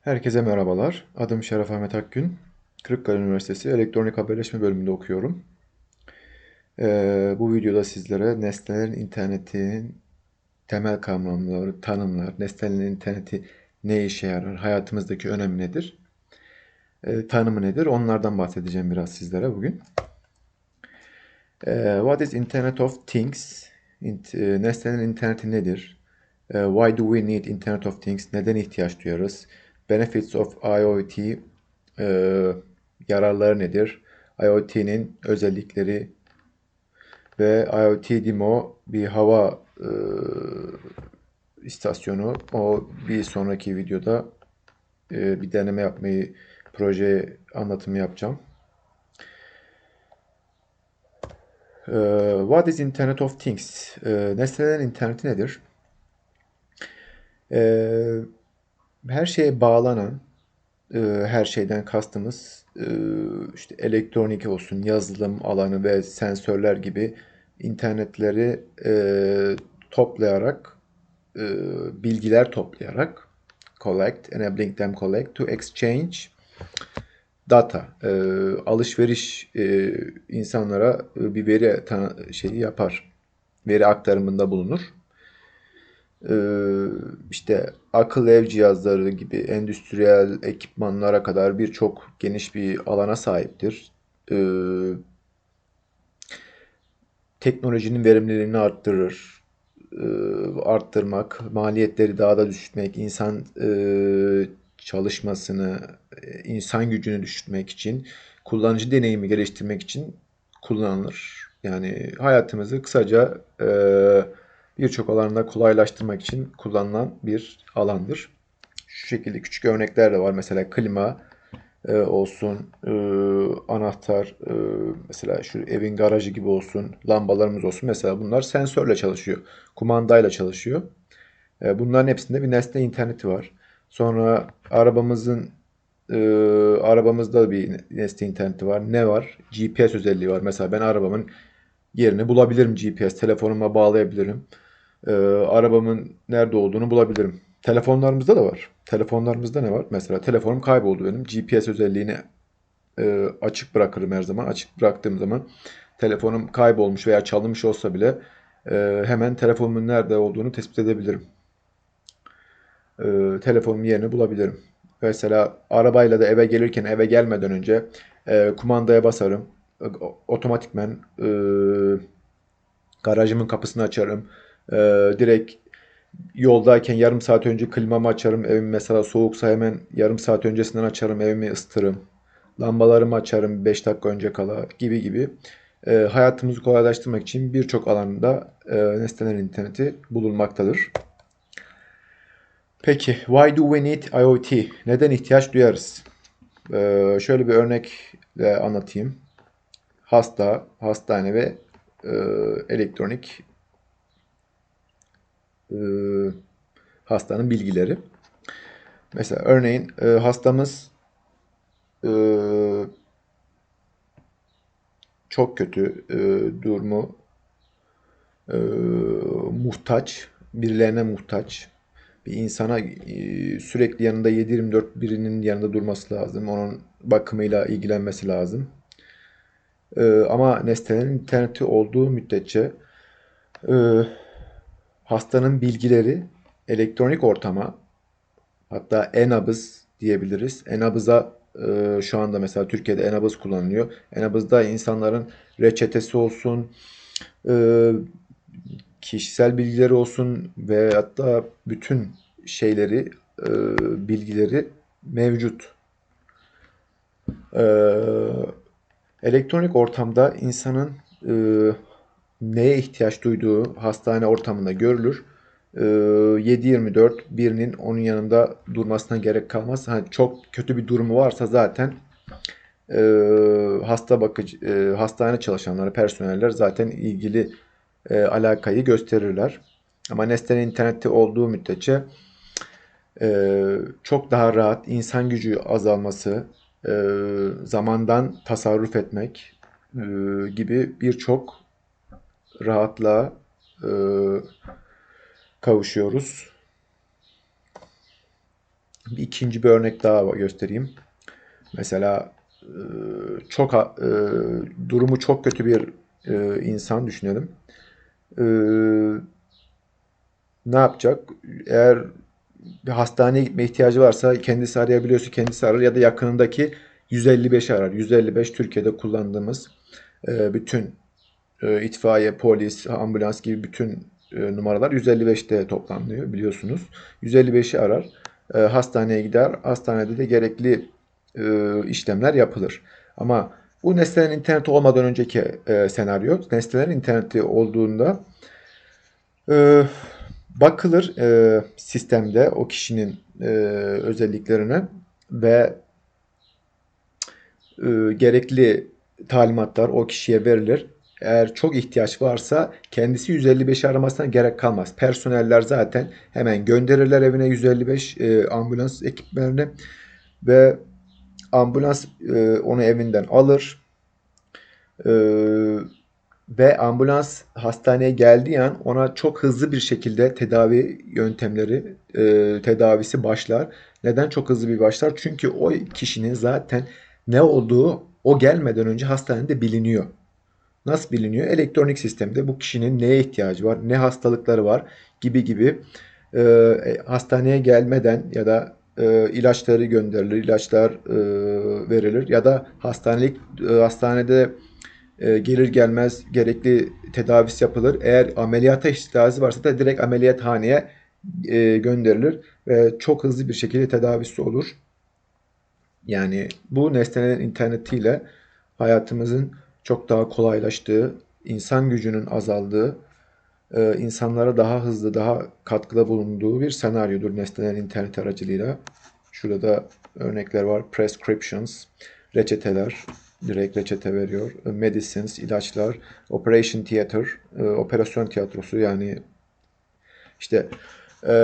Herkese merhabalar. Adım Şeref Ahmet Akgün. Kırıkkale Üniversitesi Elektronik Haberleşme bölümünde okuyorum. Ee, bu videoda sizlere nesnelerin internetinin temel kavramları, tanımlar, nesnelerin interneti ne işe yarar, hayatımızdaki önemi nedir, Ee, tanımı nedir, onlardan bahsedeceğim biraz sizlere bugün. Ee, what is Internet of Things? İnt- e, nesnelerin interneti nedir? Ee, why do we need Internet of Things? Neden ihtiyaç duyarız? Benefits of IoT e, yararları nedir? IoT'nin özellikleri ve IoT Demo bir hava e, istasyonu. O bir sonraki videoda e, bir deneme yapmayı, proje anlatımı yapacağım. E, what is Internet of Things? E, nesnelerin interneti nedir? E, her şeye bağlanan, e, her şeyden kastımız e, işte elektronik olsun, yazılım alanı ve sensörler gibi internetleri e, toplayarak, e, bilgiler toplayarak, collect, enabling them collect to exchange data, e, alışveriş e, insanlara e, bir veri şeyi yapar, veri aktarımında bulunur. Ee, işte akıl ev cihazları gibi endüstriyel ekipmanlara kadar birçok geniş bir alana sahiptir. Ee, teknolojinin verimliliğini arttırır. Ee, arttırmak, maliyetleri daha da düşürmek, insan e, çalışmasını, e, insan gücünü düşürmek için, kullanıcı deneyimi geliştirmek için kullanılır. Yani hayatımızı kısaca e, birçok alanda kolaylaştırmak için kullanılan bir alandır. Şu şekilde küçük örnekler de var. Mesela klima e, olsun, e, anahtar, e, mesela şu evin garajı gibi olsun, lambalarımız olsun. Mesela bunlar sensörle çalışıyor, kumandayla çalışıyor. E, bunların hepsinde bir nesne interneti var. Sonra arabamızın e, arabamızda bir nesne interneti var. Ne var? GPS özelliği var. Mesela ben arabamın yerini bulabilirim GPS. Telefonuma bağlayabilirim. Ee, arabamın nerede olduğunu bulabilirim. Telefonlarımızda da var. Telefonlarımızda ne var? Mesela telefonum kayboldu benim. GPS özelliğini e, açık bırakırım her zaman. Açık bıraktığım zaman telefonum kaybolmuş veya çalınmış olsa bile e, hemen telefonumun nerede olduğunu tespit edebilirim. E, telefonumun yerini bulabilirim. Mesela arabayla da eve gelirken eve gelmeden önce e, kumandaya basarım. E, Otomatikmen e, garajımın kapısını açarım. E, direkt yoldayken yarım saat önce klimamı açarım. Evim mesela soğuksa hemen yarım saat öncesinden açarım. Evimi ısıtırım. Lambalarımı açarım 5 dakika önce kala gibi gibi. E, hayatımızı kolaylaştırmak için birçok alanda e, nesnelerin interneti bulunmaktadır. Peki, why do we need IoT? Neden ihtiyaç duyarız? Ee, şöyle bir örnekle anlatayım. Hasta, hastane ve e, elektronik e, hastanın bilgileri. Mesela örneğin e, hastamız e, çok kötü e, durumu e, muhtaç, birilerine muhtaç. Bir insana e, sürekli yanında 7-24 birinin yanında durması lazım. Onun bakımıyla ilgilenmesi lazım. E, ama nesnelerin interneti olduğu müddetçe e, hastanın bilgileri elektronik ortama hatta e-nabız diyebiliriz. E-nabıza e, şu anda mesela Türkiye'de e-nabız kullanılıyor. E-nabızda insanların reçetesi olsun, e, kişisel bilgileri olsun ve hatta bütün şeyleri, e, bilgileri mevcut. E, elektronik ortamda insanın e, neye ihtiyaç duyduğu hastane ortamında görülür. E, 7-24 birinin onun yanında durmasına gerek kalmaz. Hani çok kötü bir durumu varsa zaten e, hasta bakıcı, e, hastane çalışanları, personeller zaten ilgili e, alakayı gösterirler. Ama nesnenin internette olduğu müddetçe e, çok daha rahat insan gücü azalması, e, zamandan tasarruf etmek e, gibi birçok rahatlığa e, kavuşuyoruz. Bir ikinci bir örnek daha göstereyim. Mesela e, çok e, durumu çok kötü bir e, insan düşünelim. E, ne yapacak? Eğer bir hastaneye gitme ihtiyacı varsa kendisi arayabiliyorsa kendisi arar ya da yakınındaki 155 arar. 155 Türkiye'de kullandığımız e, bütün e, itfaiye, polis, ambulans gibi bütün e, numaralar 155'te toplanıyor biliyorsunuz. 155'i arar. E, hastaneye gider. Hastanede de gerekli e, işlemler yapılır. Ama bu nesnelerin interneti olmadan önceki senaryo, nesnelerin interneti olduğunda bakılır sistemde o kişinin e, özelliklerine ve gerekli talimatlar o kişiye verilir. Eğer çok ihtiyaç varsa kendisi 155 aramasına gerek kalmaz. Personeller zaten hemen gönderirler evine 155 e, ambulans ekiplerini ve ambulans e, onu evinden alır. E, ve ambulans hastaneye geldiği an ona çok hızlı bir şekilde tedavi yöntemleri, e, tedavisi başlar. Neden çok hızlı bir başlar? Çünkü o kişinin zaten ne olduğu o gelmeden önce hastanede biliniyor. Nasıl biliniyor? Elektronik sistemde bu kişinin neye ihtiyacı var, ne hastalıkları var gibi gibi e, hastaneye gelmeden ya da e, ilaçları gönderilir, ilaçlar e, verilir ya da hastanelik e, hastanede e, gelir gelmez gerekli tedavisi yapılır. Eğer ameliyata ihtiyacı varsa da direkt ameliyathaneye e, gönderilir ve çok hızlı bir şekilde tedavisi olur. Yani bu nesnelerin internetiyle hayatımızın çok daha kolaylaştığı, insan gücünün azaldığı, e, insanlara daha hızlı, daha katkıda bulunduğu bir senaryodur nesnelerin internet aracılığıyla. Şurada da örnekler var. Prescriptions, reçeteler, direkt reçete veriyor. Medicines, ilaçlar, operation theater, e, operasyon tiyatrosu yani işte e,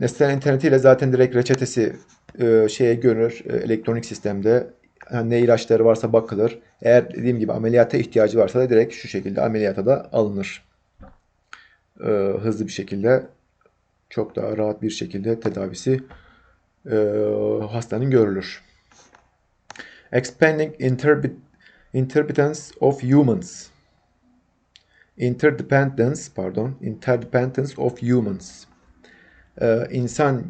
nesnelerin internetiyle zaten direkt reçetesi e, şeye görür e, elektronik sistemde yani ne ilaçları varsa bakılır. Eğer dediğim gibi ameliyata ihtiyacı varsa da direkt şu şekilde ameliyata da alınır. E, hızlı bir şekilde çok daha rahat bir şekilde tedavisi e, hastanın görülür. Expanding interbit interdependence of humans. Interdependence, pardon, interdependence of humans. Ee, insan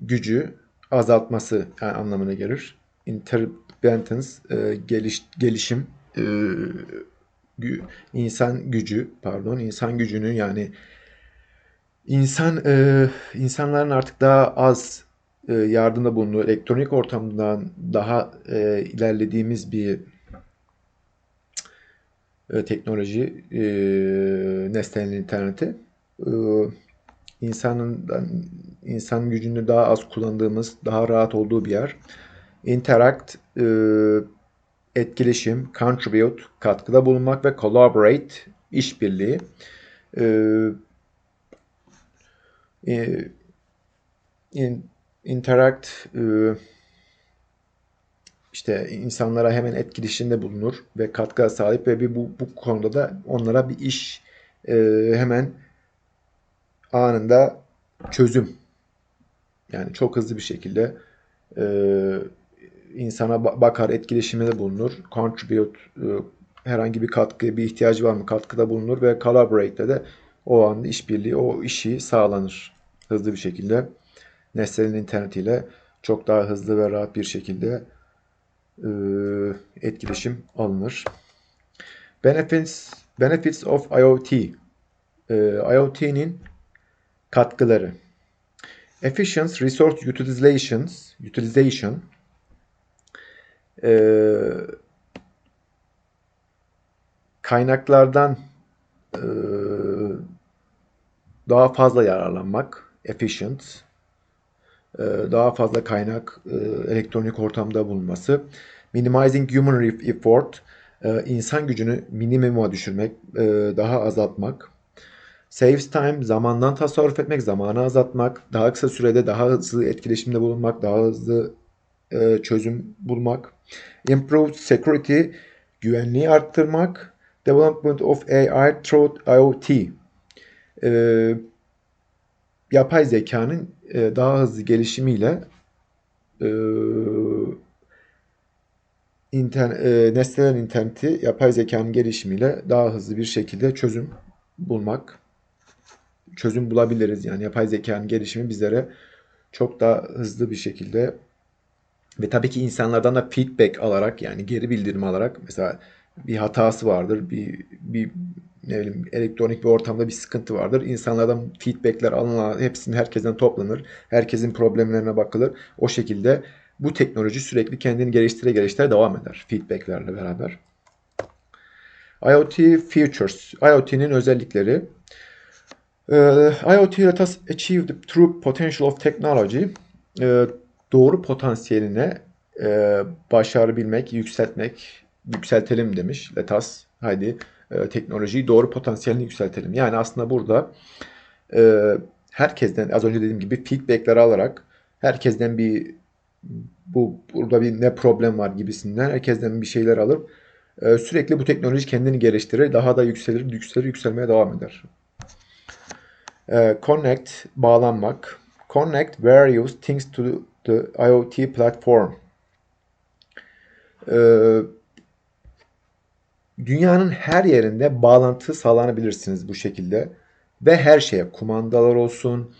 gücü azaltması yani anlamına gelir. Interdependence, e, geliş, gelişim, e, gü, insan gücü, pardon, insan gücünün yani insan e, insanların artık daha az e, yardımda bulunduğu elektronik ortamdan daha e, ilerlediğimiz bir e, teknoloji e, nesnenin interneti e, insanın insan gücünü daha az kullandığımız, daha rahat olduğu bir yer. Interact, e, etkileşim, contribute, katkıda bulunmak ve collaborate, işbirliği. E, e, in, interact, e, işte insanlara hemen etkileşimde bulunur ve katkı sahip ve bir bu, bu konuda da onlara bir iş e, hemen anında çözüm yani çok hızlı bir şekilde e, insana bakar, etkileşimde bulunur. Contribute, e, herhangi bir katkı, bir ihtiyacı var mı katkıda bulunur ve collaborate'de de o anda işbirliği, o işi sağlanır hızlı bir şekilde. Nesnenin internetiyle çok daha hızlı ve rahat bir şekilde e, etkileşim alınır. Benefits, benefits of IoT. E, IoT'nin katkıları. Efficient resource utilizations, utilization e, kaynaklardan e, daha fazla yararlanmak, efficient, e, daha fazla kaynak e, elektronik ortamda bulunması, minimizing human effort, e, insan gücünü minimuma düşürmek, e, daha azaltmak, Saves time, zamandan tasarruf etmek, zamanı azaltmak, daha kısa sürede daha hızlı etkileşimde bulunmak, daha hızlı e, çözüm bulmak. Improved security, güvenliği arttırmak. Development of AI through IoT. E, yapay zekanın e, daha hızlı gelişimiyle e, inter, e, nesneler interneti yapay zekanın gelişimiyle daha hızlı bir şekilde çözüm bulmak, çözüm bulabiliriz. Yani yapay zekanın gelişimi bizlere çok daha hızlı bir şekilde ve tabii ki insanlardan da feedback alarak yani geri bildirim alarak mesela bir hatası vardır, bir, bir ne bileyim elektronik bir ortamda bir sıkıntı vardır. İnsanlardan feedbackler alınır, hepsinin herkesten toplanır. Herkesin problemlerine bakılır. O şekilde bu teknoloji sürekli kendini geliştire geliştire devam eder feedbacklerle beraber. IoT features, IoT'nin özellikleri. Ee, IoT let us achieve the true potential of technology. Ee, doğru potansiyeline e, başarabilmek, yükseltmek, yükseltelim demiş. Let us, haydi e, teknolojiyi doğru potansiyelini yükseltelim. Yani aslında burada e, herkesten az önce dediğim gibi feedbackler alarak herkesten bir bu burada bir ne problem var gibisinden herkesten bir şeyler alıp e, sürekli bu teknoloji kendini geliştirir, daha da yükselir, yükselir, yükselmeye devam eder. E, connect, bağlanmak. Connect various things to the IoT platform. E, dünyanın her yerinde bağlantı sağlanabilirsiniz bu şekilde. Ve her şeye, kumandalar olsun,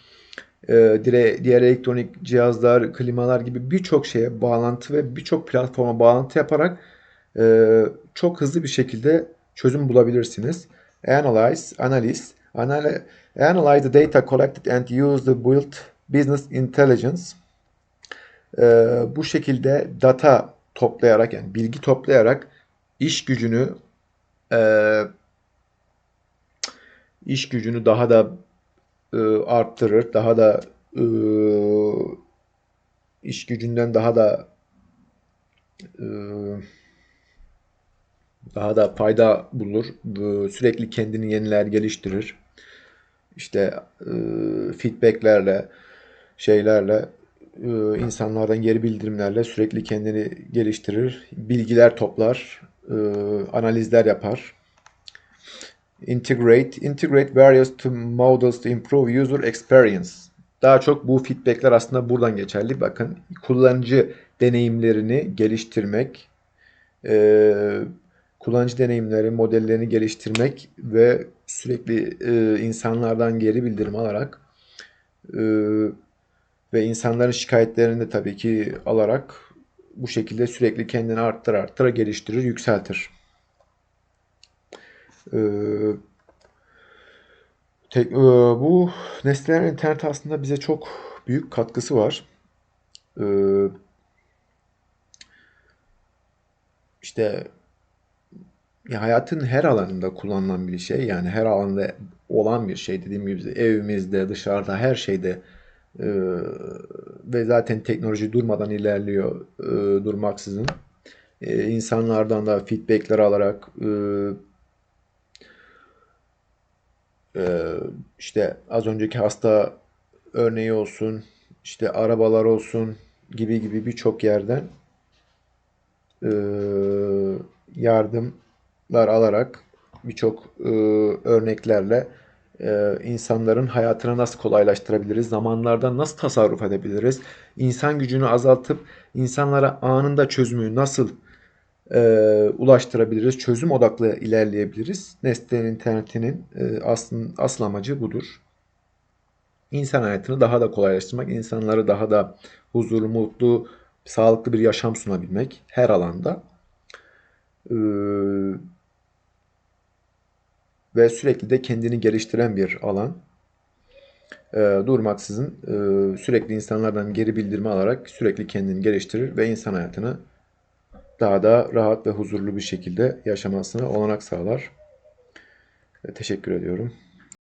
e, diğer elektronik cihazlar, klimalar gibi birçok şeye bağlantı ve birçok platforma bağlantı yaparak e, çok hızlı bir şekilde çözüm bulabilirsiniz. Analyze, analiz, analize, analyze the data collected and use the built business intelligence. E, bu şekilde data toplayarak yani bilgi toplayarak iş gücünü e, iş gücünü daha da e, arttırır, daha da e, iş gücünden daha da e, daha da fayda bulur. Sürekli kendini yeniler, geliştirir. İşte e, feedbacklerle, şeylerle, e, insanlardan geri bildirimlerle sürekli kendini geliştirir. Bilgiler toplar, e, analizler yapar. Integrate, integrate various to models to improve user experience. Daha çok bu feedbackler aslında buradan geçerli. Bakın kullanıcı deneyimlerini geliştirmek, e, kullanıcı deneyimleri, modellerini geliştirmek ve sürekli insanlardan geri bildirim alarak ve insanların şikayetlerini de tabii ki alarak bu şekilde sürekli kendini arttır arttır geliştirir, yükseltir. Ee, tek, e, bu nesnelerin interneti aslında bize çok büyük katkısı var. Ee, işte ya hayatın her alanında kullanılan bir şey. Yani her alanda olan bir şey. Dediğim gibi evimizde, dışarıda, her şeyde e, ve zaten teknoloji durmadan ilerliyor e, durmaksızın. E, insanlardan da feedbackler alarak e, e, işte az önceki hasta örneği olsun, işte arabalar olsun gibi gibi birçok yerden e, yardımlar alarak birçok e, örneklerle e, insanların hayatını nasıl kolaylaştırabiliriz, zamanlardan nasıl tasarruf edebiliriz, insan gücünü azaltıp insanlara anında çözümü nasıl e, ulaştırabiliriz, çözüm odaklı ilerleyebiliriz. Nesnenin internetinin e, asıl, asıl amacı budur. İnsan hayatını daha da kolaylaştırmak, insanları daha da huzurlu, mutlu, sağlıklı bir yaşam sunabilmek her alanda. Ee, ve sürekli de kendini geliştiren bir alan. Ee, durmaksızın e, sürekli insanlardan geri bildirme alarak sürekli kendini geliştirir ve insan hayatını daha da rahat ve huzurlu bir şekilde yaşamasına olanak sağlar. Teşekkür ediyorum.